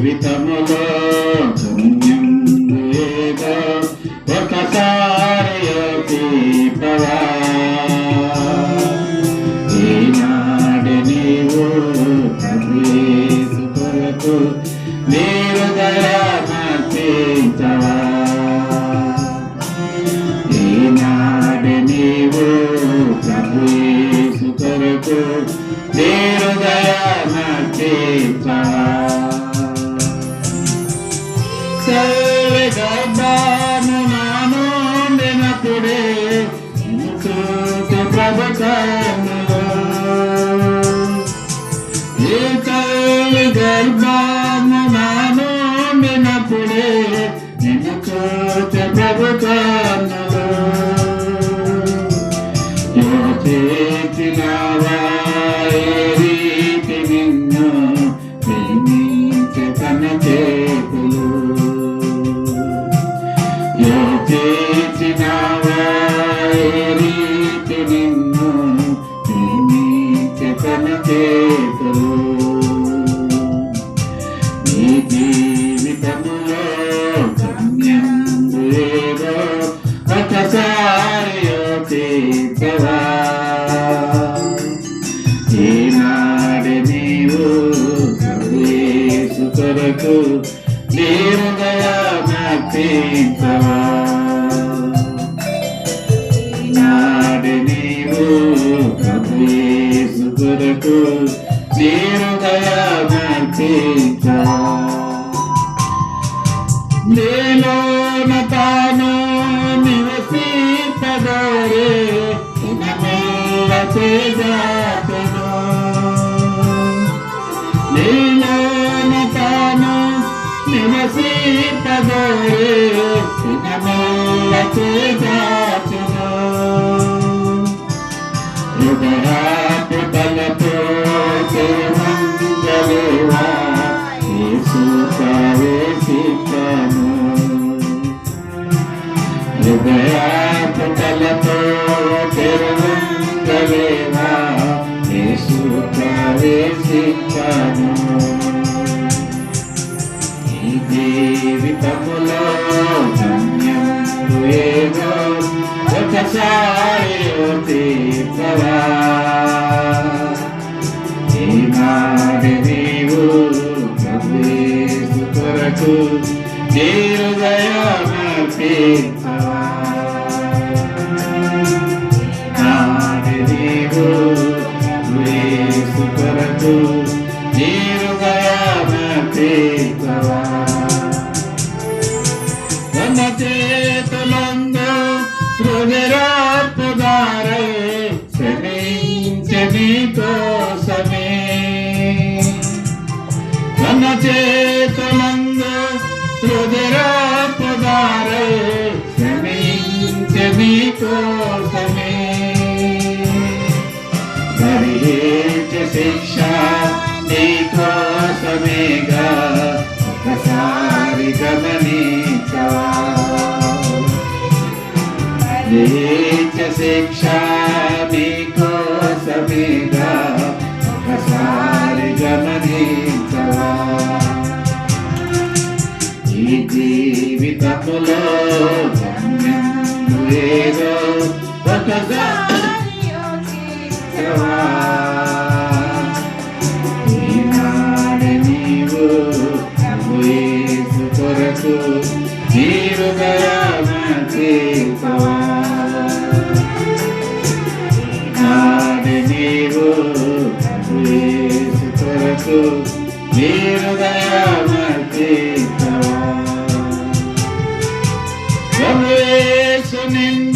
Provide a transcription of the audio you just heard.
జీవితములో గర్భాను నాను నినపుడే ప్రభుత్వంలో ఏ తల్లి గర్భాను నాను నినపుడే ప్రభుత్వంలో కొరకు నీరుగా నర్పించవా ఈనాడు నీవు యేసు కొరకు నీరుగా నర్పించవా ఇనమెల్ల చేజాతను హృదయాపు తలతో యేసు ప్రవేశించను హృదయాపు తలతో మంగళవా యేసు ప్రవేశించను ఈ జీవితములో కొరకు నీరుదయమర్పించవా ఈనాడు నీవు శిక్ష నీ ఒకసారి గమనించవా ఈ జీవితములో ఏదో ఒకసారి యోచించవా. నీవు యేసు కొరకు నీరుగా తీర్చవా. ప్రభు యేసు నిన్ను